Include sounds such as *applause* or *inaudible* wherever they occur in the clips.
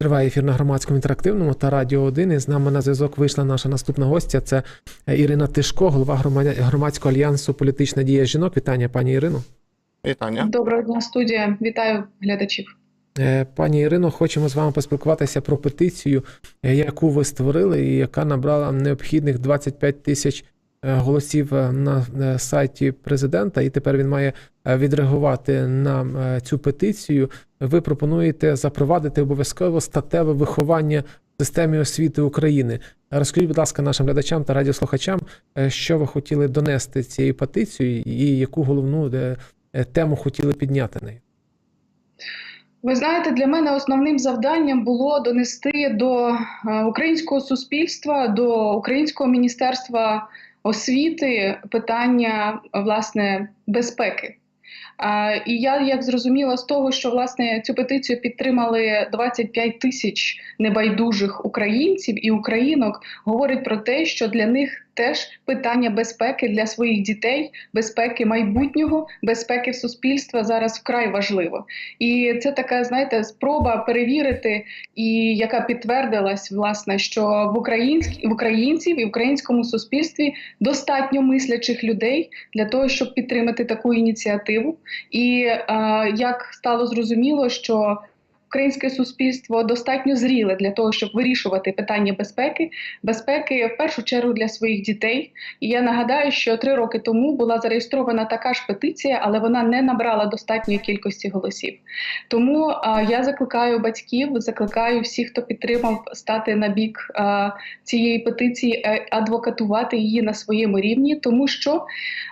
Триває ефір на громадському інтерактивному та радіо 1. І з нами на зв'язок вийшла наша наступна гостя. Це Ірина Тишко, голова громадського альянсу Політична дія жінок. Вітання, пані Ірино. Вітання. Доброго дня, студія. Вітаю глядачів. Е, Пані Ірино, хочемо з вами поспілкуватися про петицію, е, яку ви створили, і яка набрала необхідних 25 тисяч е, голосів на сайті президента, і тепер він має відреагувати на цю петицію. Ви пропонуєте запровадити обов'язково статеве виховання в системі освіти України. Розкажіть, будь ласка, нашим глядачам та радіослухачам, е, що ви хотіли донести цією петицією, і яку головну е, е, тему хотіли підняти нею. Ви знаєте, для мене основним завданням було донести до українського суспільства, до українського міністерства освіти питання власне безпеки. І я як зрозуміла з того, що власне цю петицію підтримали 25 тисяч небайдужих українців і українок, говорить про те, що для них теж питання безпеки для своїх дітей, безпеки майбутнього, безпеки суспільства зараз вкрай важливо. І це така, знаєте, спроба перевірити, і яка підтвердилась, власне, що в українській в українців і в українському суспільстві достатньо мислячих людей для того, щоб підтримати таку ініціативу. І е, як стало зрозуміло, що Українське суспільство достатньо зріле для того, щоб вирішувати питання безпеки, безпеки в першу чергу для своїх дітей. І я нагадаю, що три роки тому була зареєстрована така ж петиція, але вона не набрала достатньої кількості голосів. Тому а, я закликаю батьків, закликаю всіх, хто підтримав, стати на бік а, цієї петиції, е, адвокатувати її на своєму рівні, тому що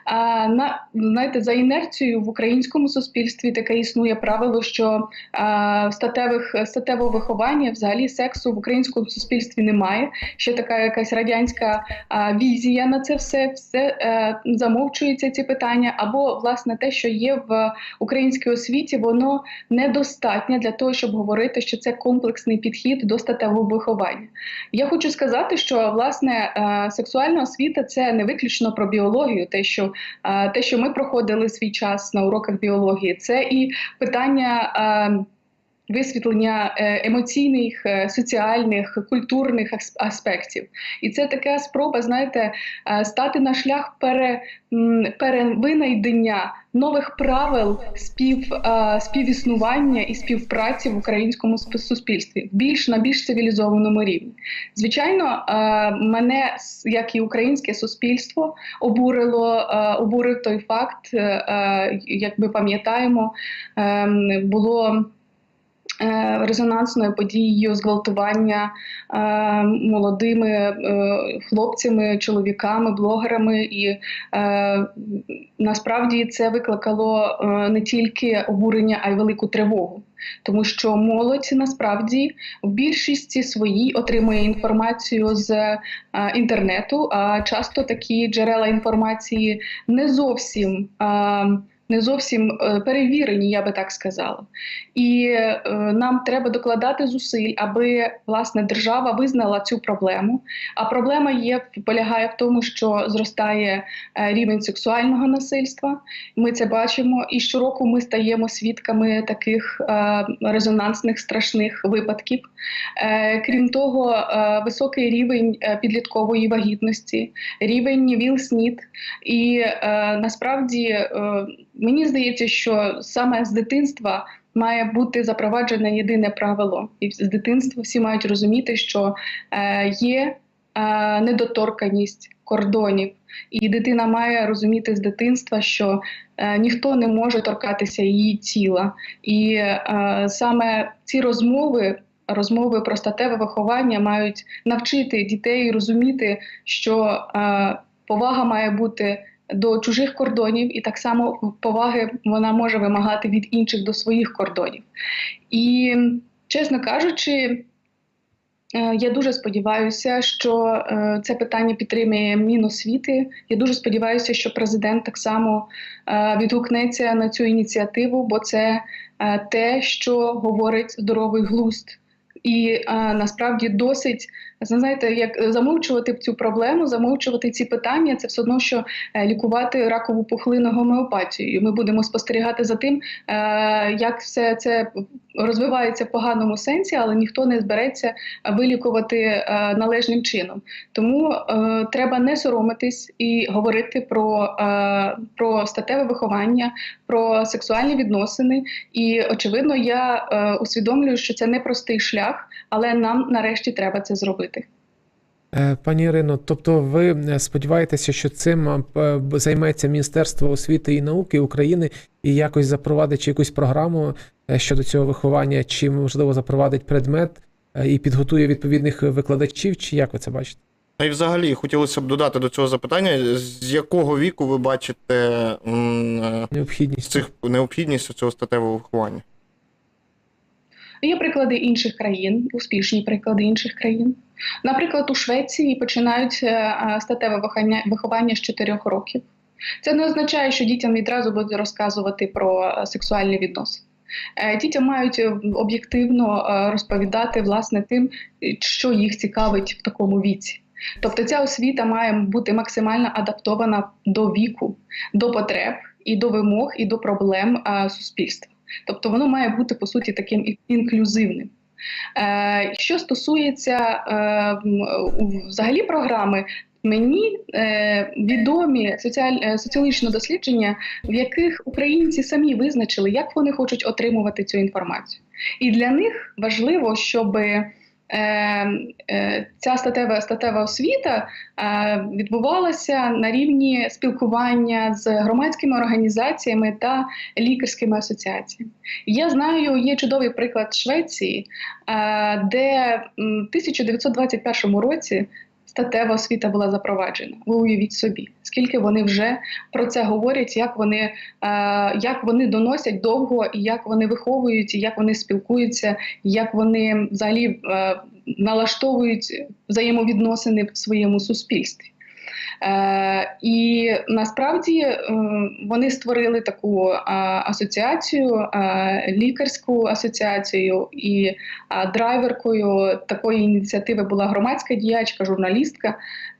а, на знаєте, за інерцією в українському суспільстві таке існує правило, що а, статевих статевого виховання, взагалі сексу в українському суспільстві немає. Ще така якась радянська а, візія на це все, все е, замовчується ці питання, або власне те, що є в українській освіті, воно недостатнє для того, щоб говорити, що це комплексний підхід до статевого виховання. Я хочу сказати, що власне е, сексуальна освіта це не виключно про біологію, те, що е, те, що ми проходили свій час на уроках біології, це і питання. Висвітлення е, емоційних, е, соціальних, культурних ас- аспектів, і це така спроба, знаєте, е, стати на шлях пере, перевинайдення нових правил спів, співіснування і співпраці в українському сп- суспільстві більш на більш цивілізованому рівні. Звичайно, мене як і українське суспільство обурило обурив той факт, як ми пам'ятаємо, е, було. Е, Резонансною подією зґвалтування е, молодими е, хлопцями, чоловіками, блогерами, і насправді це викликало не тільки обурення, а й велику тривогу. Тому що молодь насправді в більшості своїй отримує інформацію з е, інтернету, а часто такі джерела інформації не зовсім. е, не зовсім е, перевірені, я би так сказала, і е, нам треба докладати зусиль, аби власне держава визнала цю проблему. А проблема є полягає в тому, що зростає е, рівень сексуального насильства. Ми це бачимо, і щороку ми стаємо свідками таких резонансних страшних випадків. Крім того, високий рівень підліткової вагітності, рівень ВІЛ-СНІД. І е, насправді мені здається, що саме з дитинства. Має бути запроваджене єдине правило, і з дитинства всі мають розуміти, що е, є е, недоторканість кордонів, і дитина має розуміти з дитинства, що е, ніхто не може торкатися її тіла. І саме ці розмови, розмови про статеве виховання мають навчити дітей розуміти, що е, повага має бути. До чужих кордонів, і так само поваги вона може вимагати від інших до своїх кордонів. І, чесно кажучи, Е, Я дуже сподіваюся, що е, це питання підтримує Міносвіти. Я дуже сподіваюся, що президент так само е, відгукнеться на цю ініціативу, бо це те, що говорить здоровий глузд. І насправді досить Знаєте, як замовчувати цю проблему, замовчувати ці питання, це все одно, що е, лікувати ракову пухлину гомеопатією. Ми будемо спостерігати за тим, е, як все це розвивається в поганому сенсі, але ніхто не збереться вилікувати е, належним чином. Тому е, треба не соромитись і говорити про, е, про статеве виховання, про сексуальні відносини. І очевидно, я е, усвідомлюю, що це непростий шлях, але нам нарешті треба це зробити. Е, Пані Ірино, тобто ви е, сподіваєтеся, що цим е, займеться Міністерство освіти і науки України і якось запровадить чи якусь програму щодо цього виховання, чи можливо запровадить предмет і підготує відповідних викладачів, чи як ви це бачите? А й взагалі хотілося б додати до цього запитання, з якого віку ви бачите Необхідність цих необхідність цього статевого виховання? Є приклади інших країн, успішні приклади інших країн. Наприклад, у Швеції починають е, статеве виховання, з 4 років. Це не означає, що дітям відразу будуть розказувати про е, сексуальні відносини. Е, Дітям мають об'єктивно розповідати власне тим, що їх цікавить в такому віці. Тобто ця освіта має бути максимально адаптована до віку, до потреб і до вимог, і до проблем суспільства. Тобто воно має бути по суті таким інклюзивним. Е, що стосується е, взагалі програми, мені е, відомі соціаль, соціологічні дослідження, в яких українці самі визначили, як вони хочуть отримувати цю інформацію. І для них важливо, щоб ця статева, статева освіта е, відбувалася на рівні спілкування з громадськими організаціями та лікарськими асоціаціями. Я знаю, є чудовий приклад Швеції, е, де в 1921 році статева освіта була запроваджена. Ви уявіть собі, скільки вони вже про це говорять, як вони, е, як вони доносять довго, і як вони виховують, і як вони спілкуються, і як вони взагалі е, налаштовують взаємовідносини в своєму суспільстві. Е, і насправді е, вони створили таку е, асоціацію, лікарську асоціацію, і драйверкою такої ініціативи була громадська діячка, журналістка.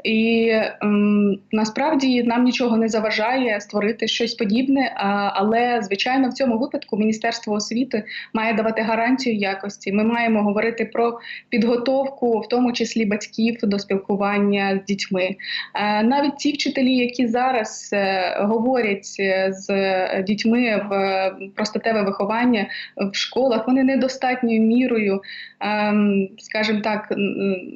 І ем, насправді нам нічого не заважає створити щось подібне. Але звичайно, в цьому випадку Міністерство освіти має давати гарантію якості. Ми маємо говорити про підготовку, в тому числі батьків до спілкування з дітьми. Е, Навіть ті вчителі, які зараз е, говорять е, з дітьми в е, про виховання в школах, вони недостатньою мірою, ем, скажімо так,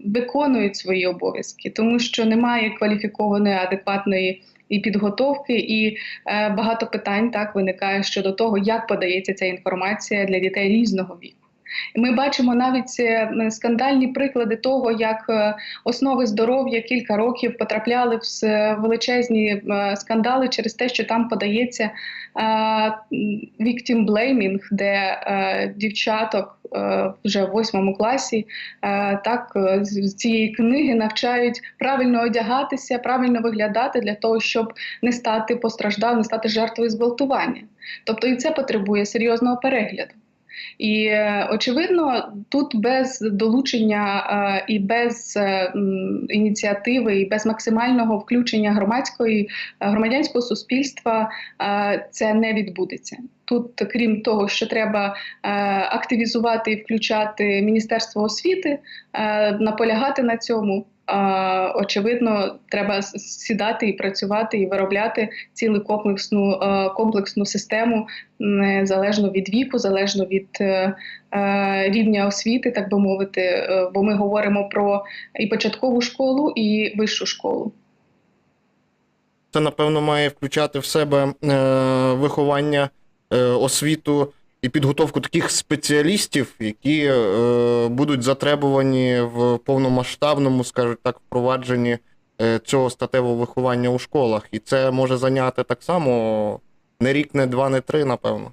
виконують свої обов'язки, тому що немає кваліфікованої адекватної. І підготовки, і е, багато питань так виникає щодо того, як подається ця інформація для дітей різного віку. Ми бачимо навіть е, скандальні приклади того, як е, основи здоров'я кілька років потрапляли в величезні е, скандали через те, що там подається victim blaming, де дівчаток вже в восьмому класі так з цієї книги навчають правильно одягатися, правильно виглядати для того, щоб не стати постраждав, не стати жертвою зґвалтування. Тобто і це потребує серйозного перегляду. І очевидно, тут без долучення е, і без е, ініціативи, і без максимального включення громадської е, громадянського суспільства це не відбудеться. Тут, крім того, що треба е, активізувати і включати Міністерство освіти, е, наполягати на цьому. Очевидно, треба сідати і працювати і виробляти цілу комплексну комплексну систему незалежно від віку, залежно від е, е, рівня освіти, так би мовити, е, бо ми говоримо про і початкову школу, і вищу школу. Це, напевно, має включати в себе виховання, освіту і підготовку таких спеціалістів, які е, будуть затребувані в повномасштабному, скажімо так, впровадженні е, цього статевого виховання у школах. І це може зайняти так само не рік, не два, не три, напевно.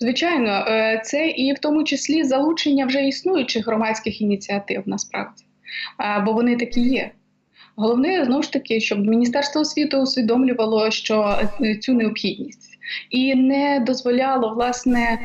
Звичайно, е, це і в тому числі залучення вже існуючих громадських ініціатив, насправді, бо вони такі є. Головне знову ж таки, щоб Міністерство освіти усвідомлювало, що е, цю необхідність і не дозволяло власне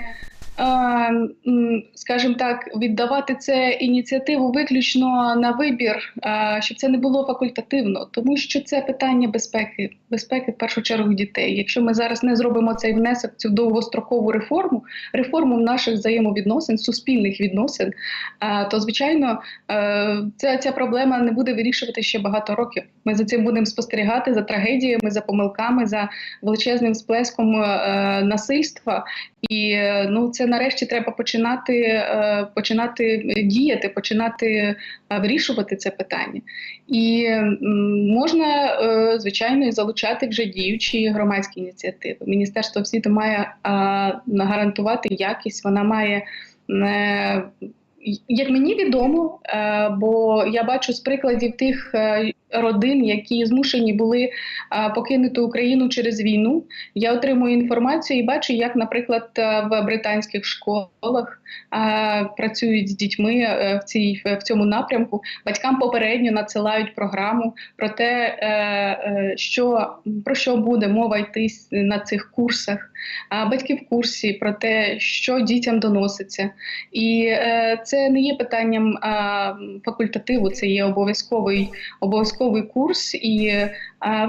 скажімо так, віддавати це ініціативу виключно на вибір, щоб це не було факультативно, тому що це питання безпеки, безпеки в першу чергу дітей. Якщо ми зараз не зробимо цей внесок цю довгострокову реформу, реформу наших взаємовідносин, суспільних відносин, то звичайно е, ця, ця проблема не буде вирішувати ще багато років. Ми за цим будемо спостерігати за трагедіями, за помилками, за величезним сплеском е, насильства. І е, ну це нарешті треба починати, е, починати діяти, починати е, вирішувати це питання. І можна, е, звичайно, залучати вже діючі громадські ініціативи. Міністерство освіти має гарантувати якість, вона має. як мені відомо, бо я бачу з прикладів тих родин, які змушені були е, покинути Україну через війну, я отримую інформацію і бачу, як, наприклад, е, в британських школах е, працюють з дітьми в цій в цьому напрямку. Батькам попередньо надсилають програму про те, що про що буде мова йти на цих курсах. А батьки в курсі про те, що дітям доноситься. І це не є питанням факультативу, це є обов'язковий обов'язковий курс, і е,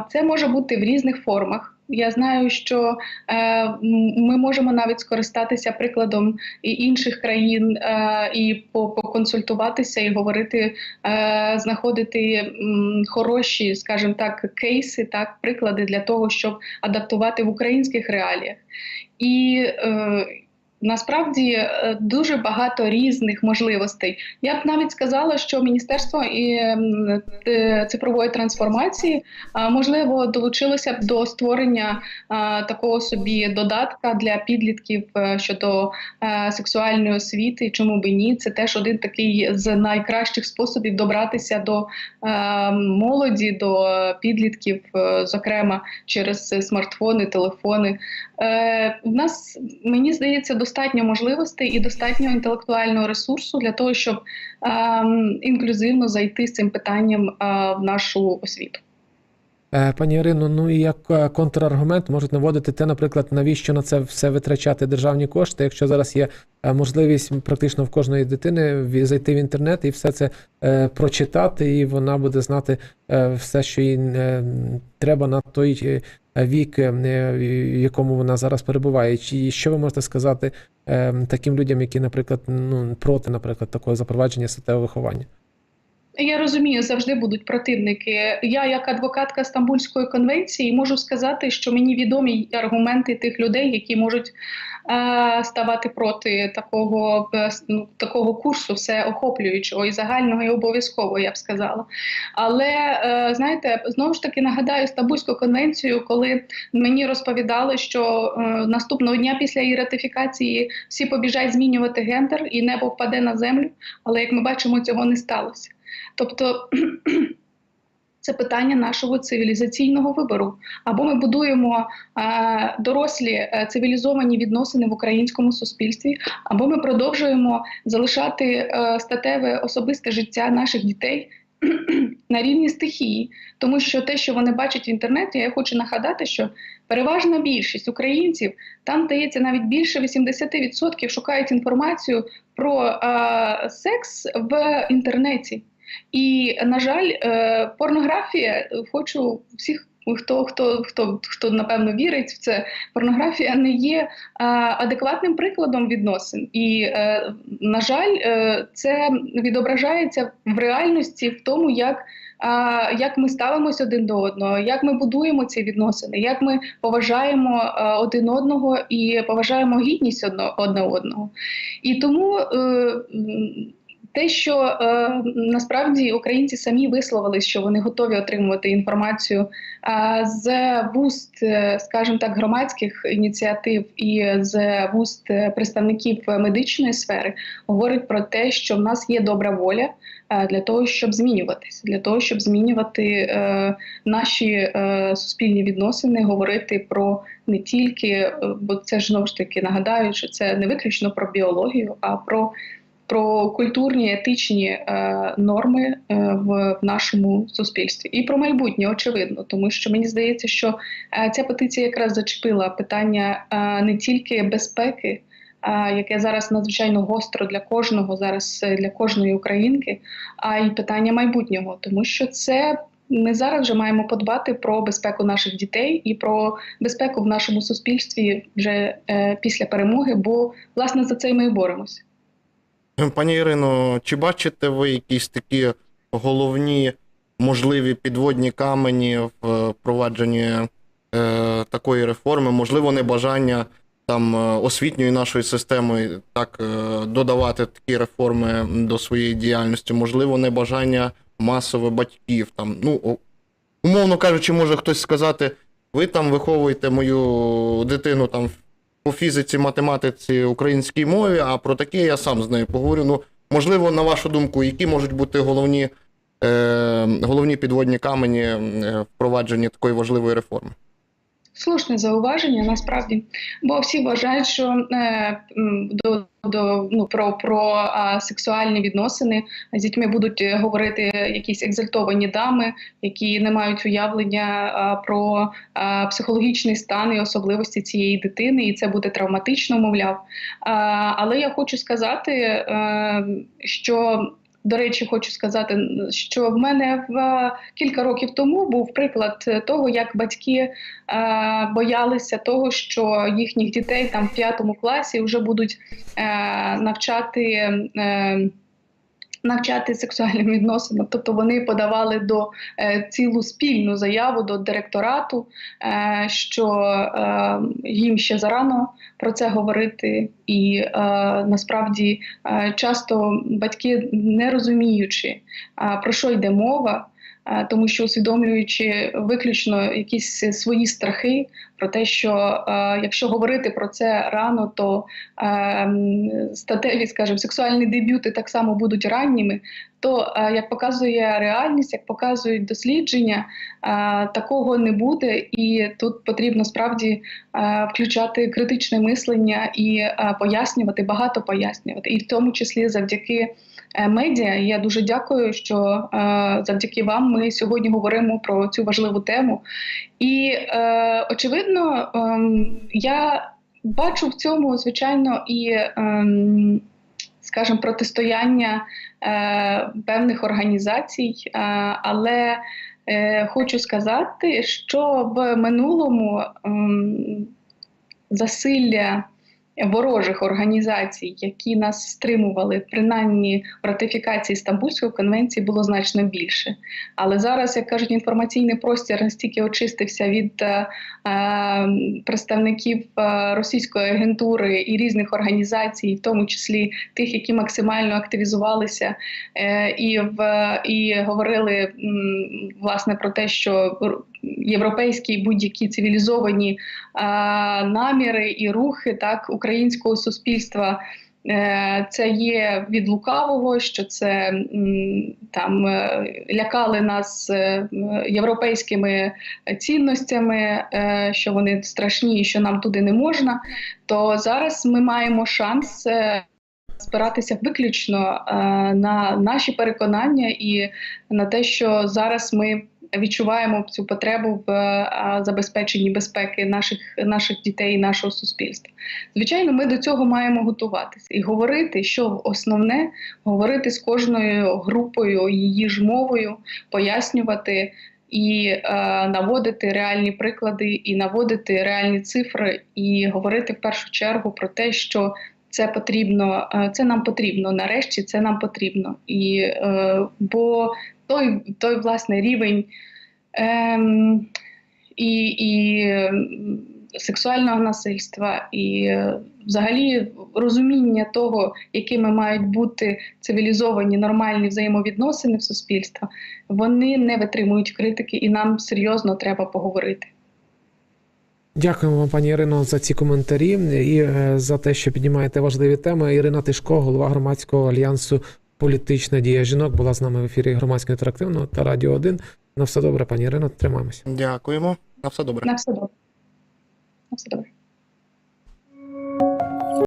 це може бути в різних формах. Я знаю, що е, ми можемо навіть скористатися прикладом інших країн е, і поконсультуватися і говорити, е, знаходити м, хороші, скажімо так, кейси, так, приклади для того, щоб адаптувати в українських реаліях. І е, насправді е, дуже багато різних можливостей. Я б навіть сказала, що Міністерство і, цифрової трансформації можливо долучилося б до створення такого собі додатка для підлітків е, щодо е, сексуальної освіти. Чому би ні? Це теж один такий з найкращих способів добратися до молоді, до підлітків, зокрема через смартфони, телефони. Е, в нас мені здається достатньо можливостей і достатньо інтелектуального ресурсу для того, щоб ем, інклюзивно зайти з цим питанням е, в нашу освіту. Е, Пані Ірино, ну і як контраргумент можуть наводити те, наприклад, навіщо на це все витрачати державні кошти, якщо зараз є можливість практично в кожної дитини зайти в інтернет і все це прочитати, і вона буде знати все, що їй треба на той вік, е, в якому вона зараз перебуває. Чи що ви можете сказати е, таким людям, які, наприклад, ну проти, наприклад, такого запровадження статевого виховання? Я розумію, завжди будуть противники. Я, як адвокатка Стамбульської конвенції, можу сказати, що мені відомі аргументи тих людей, які можуть е, ставати проти такого, е, ну, такого курсу, всеохоплюючого і загального, і обов'язкового, я б сказала. Але е, знаєте, знову ж таки нагадаю Стамбульську конвенцію, коли мені розповідали, що е, наступного дня після її ратифікації всі побіжать змінювати гендер, і небо впаде на землю. Але як ми бачимо, цього не сталося. Тобто це питання нашого цивілізаційного вибору. Або ми будуємо е, дорослі е, цивілізовані відносини в українському суспільстві, або ми продовжуємо залишати е, статеве особисте життя наших дітей. *clears throat* На рівні стихії, тому що те, що вони бачать в інтернеті, я хочу нагадати, що переважна більшість українців там здається навіть більше 80% шукають інформацію про е, секс в інтернеті. І, на жаль, е, порнографія, е, хочу всіх, хто, хто, хто, хто напевно вірить в це, порнографія не є е, адекватним прикладом відносин. І, на жаль, це відображається в реальності в тому, як. Як ми ставимося один до одного, як ми будуємо ці відносини, як ми поважаємо один одного і поважаємо гідність одне одного. І тому те, що е, насправді українці самі висловили, що вони готові отримувати інформацію е, з вуст, е, скажімо так, громадських ініціатив і з вуст е, представників медичної сфери, говорить про те, що в нас є добра воля е, для того, щоб змінюватися, для того, щоб змінювати е, наші е, суспільні відносини, говорити про не тільки, е, бо це ж знову ж таки нагадаю, що це не виключно про біологію, а про про культурні етичні е, норми е, в, нашому суспільстві і про майбутнє, очевидно, тому що мені здається, що е, ця петиція якраз зачепила питання е, не тільки безпеки. яке зараз надзвичайно гостро для кожного, зараз для кожної українки, а й питання майбутнього, тому що це. Ми зараз вже маємо подбати про безпеку наших дітей і про безпеку в нашому суспільстві вже е, після перемоги, бо власне за це ми і боремося. Пані Ірино, чи бачите ви якісь такі головні можливі підводні камені в е, впровадженні е, такої реформи? Можливо, небажання там е, освітньої нашої системи так е, додавати такі реформи до своєї діяльності? Можливо, небажання масове батьків там. Ну, умовно кажучи, може хтось сказати, ви там виховуєте мою дитину там по фізиці, математиці, українській мові, а про таке я сам з нею поговорю. Ну, можливо, на вашу думку, які можуть бути головні, е, головні підводні камені впровадження такої важливої реформи? Слушне зауваження насправді, бо всі вважають, що е, до, до ну про, про а, сексуальні відносини з дітьми будуть е, говорити якісь екзальтовані дами, які не мають уявлення а, про а, психологічний стан і особливості цієї дитини, і це буде травматично, мовляв. А, але я хочу сказати, е, що до речі, хочу сказати, що в мене в е, кілька років тому був приклад е, того, як батьки е, боялися того, що їхніх дітей там в п'ятому класі вже будуть е, навчати. Навчати сексуальним відносинам, тобто вони подавали до е, цілу спільну заяву до директорату, е, що е, їм ще зарано про це говорити, і насправді часто батьки, не розуміючи, про що йде мова, тому що усвідомлюючи виключно якісь свої страхи про те, що якщо говорити про це рано, то статеві, скажімо, сексуальні дебюти так само будуть ранніми. То як показує реальність, як показують дослідження, такого не буде, і тут потрібно справді включати критичне мислення і пояснювати, багато пояснювати, і в тому числі завдяки медіа. Я дуже дякую, що е, завдяки вам ми сьогодні говоримо про цю важливу тему. І е, очевидно, ем, я бачу в цьому звичайно і. Ем, Скажімо, протистояння е, певних організацій, е, але е, хочу сказати, що в минулому ем, засилля ворожих організацій, які нас стримували, принаймні в ратифікації Стамбульської конвенції, було значно більше. Але зараз, як кажуть, інформаційний простір настільки очистився від е, е, представників е, російської агентури і різних організацій, в тому числі тих, які максимально активізувалися е, і в і говорили м, власне про те, що європейські будь-які цивілізовані е, наміри і рухи так українського суспільства. е, Це є від лукавого, що це там е, лякали нас європейськими цінностями, що вони страшні що нам туди не можна. То зараз ми маємо шанс спиратися виключно на наші переконання і на те, що зараз ми відчуваємо цю потребу в е, забезпеченні безпеки наших, наших дітей і нашого суспільства. Звичайно, ми до цього маємо готуватися і говорити, що основне говорити з кожною групою її ж мовою, пояснювати. І е, наводити реальні приклади, і наводити реальні цифри, і говорити в першу чергу про те, що це потрібно, е, це нам потрібно. Нарешті це нам потрібно. І е, бо той, той власне рівень ем, і, і ем, сексуального насильства, і е, взагалі розуміння того, якими мають бути цивілізовані нормальні взаємовідносини в суспільства, вони не витримують критики, і нам серйозно треба поговорити. Дякуємо вам, пані Ірино, за ці коментарі і е, за те, що піднімаєте важливі теми. Ірина Тишко, голова громадського альянсу Політична дія жінок, була з нами в ефірі громадського інтерактивного та Радіо 1. На все добре, пані Ірино, тримаємося. Дякуємо. На все добре. На все добре. На все добре.